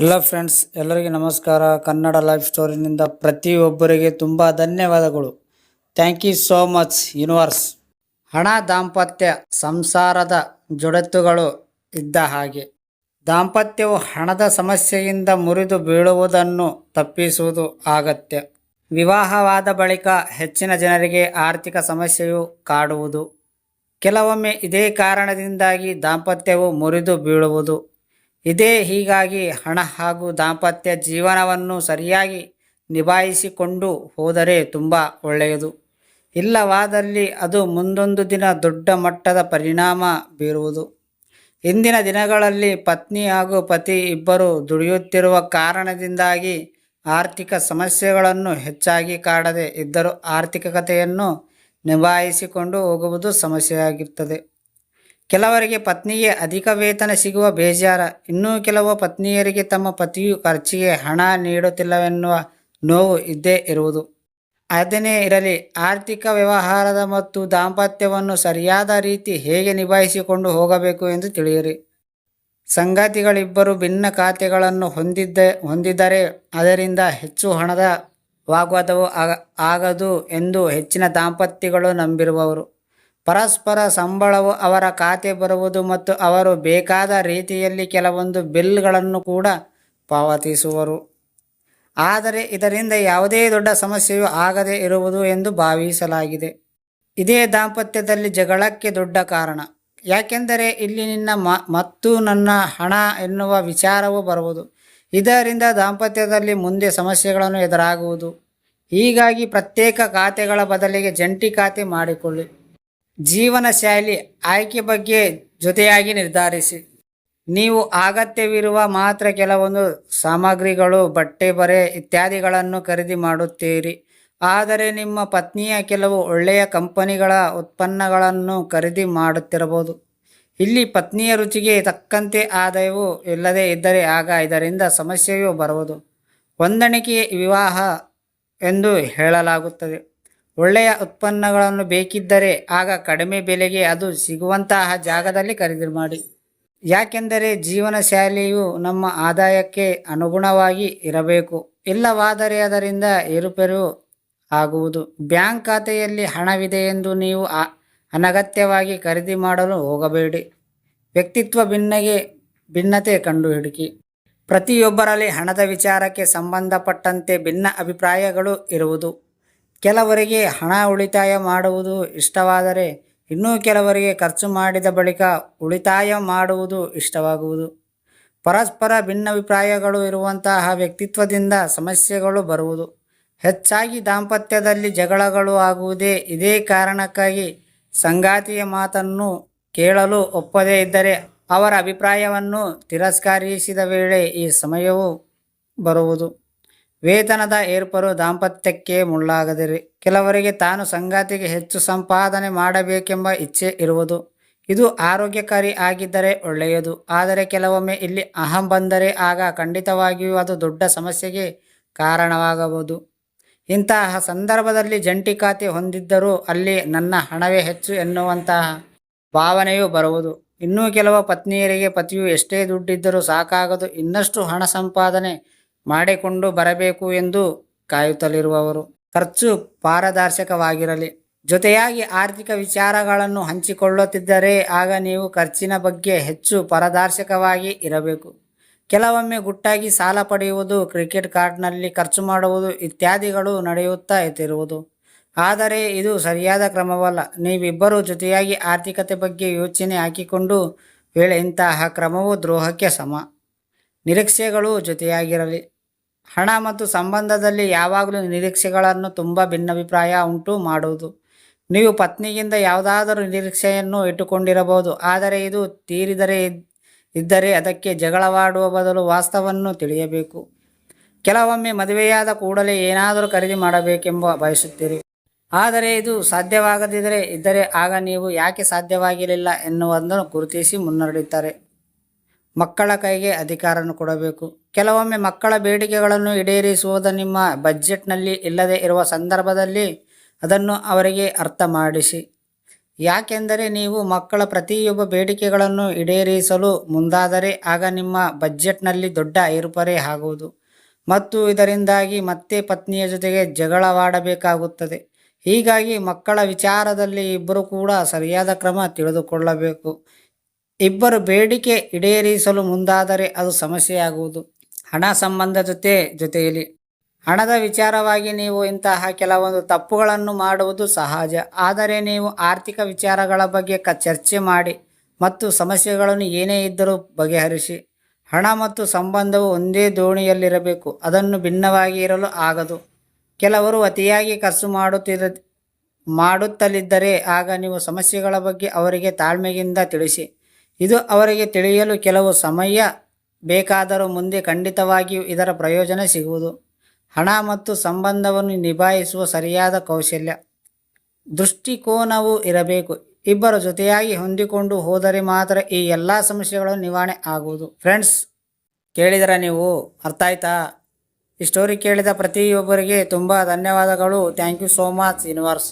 ಎಲ್ಲ ಫ್ರೆಂಡ್ಸ್ ಎಲ್ಲರಿಗೆ ನಮಸ್ಕಾರ. ಕನ್ನಡ ಲೈಫ್ ಸ್ಟೋರಿನಿಂದ ಪ್ರತಿಯೊಬ್ಬರಿಗೆ ತುಂಬ ಧನ್ಯವಾದಗಳು. Thank you so much universe ಹಣ ದಾಂಪತ್ಯ ಸಂಸಾರದ ಜೊಡೆತ್ತುಗಳು ಇದ್ದ ಹಾಗೆ. ದಾಂಪತ್ಯವು ಹಣದ ಸಮಸ್ಯೆಯಿಂದ ಮುರಿದು ಬೀಳುವುದನ್ನು ತಪ್ಪಿಸುವುದು ಅಗತ್ಯ. ವಿವಾಹವಾದ ಬಳಿಕ ಹೆಚ್ಚಿನ ಜನರಿಗೆ ಆರ್ಥಿಕ ಸಮಸ್ಯೆಯು ಕಾಡುವುದು. ಕೆಲವೊಮ್ಮೆ ಇದೇ ಕಾರಣದಿಂದಾಗಿ ದಾಂಪತ್ಯವು ಮುರಿದು ಬೀಳುವುದು. ಇದೇ ಹೀಗಾಗಿ ಹಣ ಹಾಗೂ ದಾಂಪತ್ಯ ಜೀವನವನ್ನು ಸರಿಯಾಗಿ ನಿಭಾಯಿಸಿಕೊಂಡು ಹೋದರೆ ತುಂಬ ಒಳ್ಳೆಯದು. ಇಲ್ಲವಾದಲ್ಲಿ ಅದು ಮುಂದೊಂದು ದಿನ ದೊಡ್ಡ ಮಟ್ಟದ ಪರಿಣಾಮ ಬೀರುವುದು. ಇಂದಿನ ದಿನಗಳಲ್ಲಿ ಪತ್ನಿ ಹಾಗೂ ಪತಿ ಇಬ್ಬರು ದುಡಿಯುತ್ತಿರುವ ಕಾರಣದಿಂದಾಗಿ ಆರ್ಥಿಕ ಸಮಸ್ಯೆಗಳನ್ನು ಹೆಚ್ಚಾಗಿ ಕಾಡದೆ ಇದ್ದರೂ ಆರ್ಥಿಕತೆಯನ್ನು ನಿಭಾಯಿಸಿಕೊಂಡು ಹೋಗುವುದು ಸಮಸ್ಯೆಯಾಗಿರ್ತದೆ. ಕೆಲವರಿಗೆ ಪತ್ನಿಗೆ ಅಧಿಕ ವೇತನ ಸಿಗುವ ಬೇಜಾರ. ಇನ್ನೂ ಕೆಲವು ಪತ್ನಿಯರಿಗೆ ತಮ್ಮ ಪತಿಯು ಖರ್ಚಿಗೆ ಹಣ ನೀಡುತ್ತಿಲ್ಲವೆನ್ನುವ ನೋವು ಇದ್ದೇ ಇರುವುದು. ಅದನ್ನೇ ಇರಲಿ, ಆರ್ಥಿಕ ವ್ಯವಹಾರದ ಮತ್ತು ದಾಂಪತ್ಯವನ್ನು ಸರಿಯಾದ ರೀತಿ ಹೇಗೆ ನಿಭಾಯಿಸಿಕೊಂಡು ಹೋಗಬೇಕು ಎಂದು ತಿಳಿಯಿರಿ. ಸಂಗಾತಿಗಳಿಬ್ಬರು ಭಿನ್ನ ಖಾತೆಗಳನ್ನು ಹೊಂದಿದ್ದ ಹೊಂದಿದ್ದರೆ ಅದರಿಂದ ಹೆಚ್ಚು ಹಣದ ವಾಗ್ವಾದವು ಆಗ, ಆಗದು ಎಂದು ಹೆಚ್ಚಿನ ದಾಂಪತ್ಯಗಳು ನಂಬಿರುವವರು. ಪರಸ್ಪರ ಸಂಬಳವು ಅವರ ಖಾತೆ ಬರುವುದು ಮತ್ತು ಅವರು ಬೇಕಾದ ರೀತಿಯಲ್ಲಿ ಕೆಲವೊಂದು ಬಿಲ್ಗಳನ್ನು ಕೂಡ ಪಾವತಿಸುವರು. ಆದರೆ ಇದರಿಂದ ಯಾವುದೇ ದೊಡ್ಡ ಸಮಸ್ಯೆಯೂ ಆಗದೇ ಇರುವುದು ಎಂದು ಭಾವಿಸಲಾಗಿದೆ. ಇದೇ ದಾಂಪತ್ಯದಲ್ಲಿ ಜಗಳಕ್ಕೆ ದೊಡ್ಡ ಕಾರಣ. ಯಾಕೆಂದರೆ ಇಲ್ಲಿ ನಿನ್ನ ಮ, ಮತ್ತು ನನ್ನ ಹಣ ಎನ್ನುವ ವಿಚಾರವು ಬರುವುದು. ಇದರಿಂದ ದಾಂಪತ್ಯದಲ್ಲಿ ಮುಂದೆ ಸಮಸ್ಯೆಗಳನ್ನು ಎದುರಾಗುವುದು. ಹೀಗಾಗಿ ಪ್ರತ್ಯೇಕ ಖಾತೆಗಳ ಬದಲಿಗೆ ಜಂಟಿ ಖಾತೆ ಮಾಡಿಕೊಳ್ಳಿ. ಜೀವನ ಶೈಲಿ ಆಯ್ಕೆ ಬಗ್ಗೆ ಜೊತೆಯಾಗಿ ನಿರ್ಧರಿಸಿ. ನೀವು ಅಗತ್ಯವಿರುವ ಮಾತ್ರ ಕೆಲವೊಂದು ಸಾಮಗ್ರಿಗಳು, ಬಟ್ಟೆ, ಬರೆ ಇತ್ಯಾದಿಗಳನ್ನು ಖರೀದಿ ಮಾಡುತ್ತೀರಿ. ಆದರೆ ನಿಮ್ಮ ಪತ್ನಿಯ ಕೆಲವು ಒಳ್ಳೆಯ ಕಂಪನಿಗಳ ಉತ್ಪನ್ನಗಳನ್ನು ಖರೀದಿ ಮಾಡುತ್ತಿರಬಹುದು. ಇಲ್ಲಿ ಪತ್ನಿಯ ರುಚಿಗೆ ತಕ್ಕಂತೆ ಆದಾಯವು ಇಲ್ಲದೇ ಇದ್ದರೆ ಆಗ ಇದರಿಂದ ಸಮಸ್ಯೆಯೂ ಬರುವುದು. ಹೊಂದಾಣಿಕೆ ವಿವಾಹ ಎಂದು ಹೇಳಲಾಗುತ್ತದೆ. ಒಳ್ಳೆಯ ಉತ್ಪನ್ನಗಳನ್ನು ಬೇಕಿದ್ದರೆ ಆಗ ಕಡಿಮೆ ಬೆಲೆಗೆ ಅದು ಸಿಗುವಂತಹ ಜಾಗದಲ್ಲಿ ಖರೀದಿ ಮಾಡಿ. ಯಾಕೆಂದರೆ ಜೀವನ ಶೈಲಿಯು ನಮ್ಮ ಆದಾಯಕ್ಕೆ ಅನುಗುಣವಾಗಿ ಇರಬೇಕು. ಇಲ್ಲವಾದರೆ ಅದರಿಂದ ಏರುಪೇರು ಆಗುವುದು. ಬ್ಯಾಂಕ್ ಖಾತೆಯಲ್ಲಿ ಹಣವಿದೆ ಎಂದು ನೀವು ಅನಗತ್ಯವಾಗಿ ಖರೀದಿ ಮಾಡಲು ಹೋಗಬೇಡಿ. ವ್ಯಕ್ತಿತ್ವ ಭಿನ್ನಗೆ ಭಿನ್ನತೆ ಕಂಡುಹಿಡುಕಿ ಪ್ರತಿಯೊಬ್ಬರಲ್ಲಿ ಹಣದ ವಿಚಾರಕ್ಕೆ ಸಂಬಂಧಪಟ್ಟಂತೆ ಭಿನ್ನ ಅಭಿಪ್ರಾಯಗಳು ಇರುವುದು. ಕೆಲವರಿಗೆ ಹಣ ಉಳಿತಾಯ ಮಾಡುವುದು ಇಷ್ಟವಾದರೆ ಇನ್ನೂ ಕೆಲವರಿಗೆ ಖರ್ಚು ಮಾಡಿದ ಬಳಿಕ ಉಳಿತಾಯ ಮಾಡುವುದು ಇಷ್ಟವಾಗುವುದು. ಪರಸ್ಪರ ಭಿನ್ನಾಭಿಪ್ರಾಯಗಳು ಇರುವಂತಹ ವ್ಯಕ್ತಿತ್ವದಿಂದ ಸಮಸ್ಯೆಗಳು ಬರುವುದು. ಹೆಚ್ಚಾಗಿ ದಾಂಪತ್ಯದಲ್ಲಿ ಜಗಳಗಳು ಆಗುವುದೇ ಇದೇ ಕಾರಣಕ್ಕಾಗಿ ಸಂಗಾತಿಯ ಮಾತನ್ನು ಕೇಳಲು ಒಪ್ಪದೇ ಇದ್ದರೆ ಅವರ ಅಭಿಪ್ರಾಯವನ್ನು ತಿರಸ್ಕರಿಸಿದ ವೇಳೆ ಈ ಸಮಯವು ಬರುವುದು. ವೇತನದ ಏರ್ಪರು ದಾಂಪತ್ಯಕ್ಕೆ ಮುಳ್ಳಾಗದಿರಿ. ಕೆಲವರಿಗೆ ತಾನು ಸಂಗಾತಿಗೆ ಹೆಚ್ಚು ಸಂಪಾದನೆ ಮಾಡಬೇಕೆಂಬ ಇಚ್ಛೆ ಇರುವುದು. ಇದು ಆರೋಗ್ಯಕಾರಿ ಆಗಿದ್ದರೆ ಒಳ್ಳೆಯದು. ಆದರೆ ಕೆಲವೊಮ್ಮೆ ಇಲ್ಲಿ ಅಹಂ ಬಂದರೆ ಆಗ ಖಂಡಿತವಾಗಿಯೂ ಅದು ದೊಡ್ಡ ಸಮಸ್ಯೆಗೆ ಕಾರಣವಾಗಬಹುದು. ಇಂತಹ ಸಂದರ್ಭದಲ್ಲಿ ಜಂಟಿ ಖಾತೆ ಹೊಂದಿದ್ದರೂ ಅಲ್ಲಿ ನನ್ನ ಹಣವೇ ಹೆಚ್ಚು ಎನ್ನುವಂತಹ ಭಾವನೆಯು ಬರುವುದು. ಇನ್ನೂ ಕೆಲವು ಪತ್ನಿಯರಿಗೆ ಪತಿಯು ಎಷ್ಟೇ ದುಡ್ಡಿದ್ದರೂ ಸಾಕಾಗದು. ಇನ್ನಷ್ಟು ಹಣ ಸಂಪಾದನೆ ಮಾಡಿಕೊಂಡು ಬರಬೇಕು ಎಂದು ಕಾಯುತ್ತಲಿರುವವರು. ಖರ್ಚು ಪಾರದರ್ಶಕವಾಗಿರಲಿ. ಜೊತೆಯಾಗಿ ಆರ್ಥಿಕ ವಿಚಾರಗಳನ್ನು ಹಂಚಿಕೊಳ್ಳುತ್ತಿದ್ದರೆ ಆಗ ನೀವು ಖರ್ಚಿನ ಬಗ್ಗೆ ಹೆಚ್ಚು ಪಾರದರ್ಶಕವಾಗಿ ಇರಬೇಕು. ಕೆಲವೊಮ್ಮೆ ಗುಟ್ಟಾಗಿ ಸಾಲ ಪಡೆಯುವುದು, ಕ್ರಿಕೆಟ್ ಕಾರ್ಡ್ನಲ್ಲಿ ಖರ್ಚು ಮಾಡುವುದು ಇತ್ಯಾದಿಗಳು ನಡೆಯುತ್ತಾ ಇರುವುದು ಆದರೆ ಇದು ಸರಿಯಾದ ಕ್ರಮವಲ್ಲ. ನೀವಿಬ್ಬರೂ ಜೊತೆಯಾಗಿ ಆರ್ಥಿಕತೆ ಬಗ್ಗೆ ಯೋಚನೆ ಹಾಕಿಕೊಂಡು ವೇಳೆ ಇಂತಹ ಕ್ರಮವು ದ್ರೋಹಕ್ಕೆ ಸಮ. ನಿರೀಕ್ಷೆಗಳು ಜೊತೆಯಾಗಿರಲಿ. ಹಣ ಮತ್ತು ಸಂಬಂಧದಲ್ಲಿ ಯಾವಾಗಲೂ ನಿರೀಕ್ಷೆಗಳನ್ನು ತುಂಬ ಭಿನ್ನಾಭಿಪ್ರಾಯ ಉಂಟು ಮಾಡುವುದು. ನೀವು ಪತ್ನಿಗಿಂತ ಯಾವುದಾದರೂ ನಿರೀಕ್ಷೆಯನ್ನು ಇಟ್ಟುಕೊಂಡಿರಬಹುದು, ಆದರೆ ಇದು ತೀರಿದರೆ ಇದ್ದರೆ ಅದಕ್ಕೆ ಜಗಳವಾಡುವ ಬದಲು ವಾಸ್ತವವನ್ನು ತಿಳಿಯಬೇಕು. ಕೆಲವೊಮ್ಮೆ ಮದುವೆಯಾದ ಕೂಡಲೇ ಏನಾದರೂ ಖರೀದಿ ಮಾಡಬೇಕೆಂಬ ಬಯಸುತ್ತೀರಿ. ಆದರೆ ಇದು ಸಾಧ್ಯವಾಗದಿದ್ದರೆ, ಇದ್ದರೆ ಆಗ ನೀವು ಯಾಕೆ ಸಾಧ್ಯವಾಗಿರಲಿಲ್ಲ ಎನ್ನುವುದನ್ನು ಗುರುತಿಸಿ ಮುನ್ನಡೆಯುತ್ತಾರೆ. ಮಕ್ಕಳ ಕೈಗೆ ಅಧಿಕಾರವನ್ನು ಕೊಡಬೇಕು. ಕೆಲವೊಮ್ಮೆ ಮಕ್ಕಳ ಬೇಡಿಕೆಗಳನ್ನು ಈಡೇರಿಸುವುದು ನಿಮ್ಮ ಬಜೆಟ್ನಲ್ಲಿ ಇಲ್ಲದೆ ಇರುವ ಸಂದರ್ಭದಲ್ಲಿ ಅದನ್ನು ಅವರಿಗೆ ಅರ್ಥ ಮಾಡಿಸಿ. ಯಾಕೆಂದರೆ ನೀವು ಮಕ್ಕಳ ಪ್ರತಿಯೊಬ್ಬ ಬೇಡಿಕೆಗಳನ್ನು ಈಡೇರಿಸಲು ಮುಂದಾದರೆ ಆಗ ನಿಮ್ಮ ಬಜೆಟ್ನಲ್ಲಿ ದೊಡ್ಡ ಏರುಪರೆ ಆಗುವುದು. ಮತ್ತು ಇದರಿಂದಾಗಿ ಮತ್ತೆ ಪತ್ನಿಯ ಜೊತೆಗೆ ಜಗಳವಾಡಬೇಕಾಗುತ್ತದೆ. ಹೀಗಾಗಿ ಮಕ್ಕಳ ವಿಚಾರದಲ್ಲಿ ಇಬ್ಬರು ಕೂಡ ಸರಿಯಾದ ಕ್ರಮ ತಿಳಿದುಕೊಳ್ಳಬೇಕು. ಇಬ್ಬರು ಬೇಡಿಕೆ ಈಡೇರಿಸಲು ಮುಂದಾದರೆ ಅದು ಸಮಸ್ಯೆಯಾಗುವುದು. ಹಣ ಸಂಬಂಧ ಜೊತೆ ಜೊತೆಯಲ್ಲಿ ಹಣದ ವಿಚಾರವಾಗಿ ನೀವು ಇಂತಹ ಕೆಲವೊಂದು ತಪ್ಪುಗಳನ್ನು ಮಾಡುವುದು ಸಹಜ. ಆದರೆ ನೀವು ಆರ್ಥಿಕ ವಿಚಾರಗಳ ಬಗ್ಗೆ ಕ ಚರ್ಚೆ ಮಾಡಿ ಮತ್ತು ಸಮಸ್ಯೆಗಳನ್ನು ಏನೇ ಇದ್ದರೂ ಬಗೆಹರಿಸಿ. ಹಣ ಮತ್ತು ಸಂಬಂಧವು ಒಂದೇ ದೋಣಿಯಲ್ಲಿರಬೇಕು. ಅದನ್ನು ಭಿನ್ನವಾಗಿ ಇರಲು ಆಗದು. ಕೆಲವರು ಅತಿಯಾಗಿ ಖರ್ಚು ಮಾಡುತ್ತಿರ ಮಾಡುತ್ತಲಿದ್ದರೆ ಆಗ ನೀವು ಸಮಸ್ಯೆಗಳ ಬಗ್ಗೆ ಅವರಿಗೆ ತಾಳ್ಮೆಯಿಂದ ತಿಳಿಸಿ. ಇದು ಅವರಿಗೆ ತಿಳಿಯಲು ಕೆಲವು ಸಮಯ ಬೇಕಾದರೂ ಮುಂದೆ ಖಂಡಿತವಾಗಿಯೂ ಇದರ ಪ್ರಯೋಜನ ಸಿಗುವುದು. ಹಣ ಮತ್ತು ಸಂಬಂಧವನ್ನು ನಿಭಾಯಿಸುವ ಸರಿಯಾದ ಕೌಶಲ್ಯ. ದೃಷ್ಟಿಕೋನವು ಇರಬೇಕು. ಇಬ್ಬರು ಜೊತೆಯಾಗಿ ಹೊಂದಿಕೊಂಡು ಹೋದರೆ ಮಾತ್ರ ಈ ಎಲ್ಲ ಸಮಸ್ಯೆಗಳು ನಿವಾರಣೆ ಆಗುವುದು. ಫ್ರೆಂಡ್ಸ್, ಕೇಳಿದರೆ ನೀವು? ಅರ್ಥ ಆಯ್ತಾ? ಈ ಸ್ಟೋರಿ ಕೇಳಿದ ಪ್ರತಿಯೊಬ್ಬರಿಗೆ ತುಂಬ ಧನ್ಯವಾದಗಳು. Thank you so much universe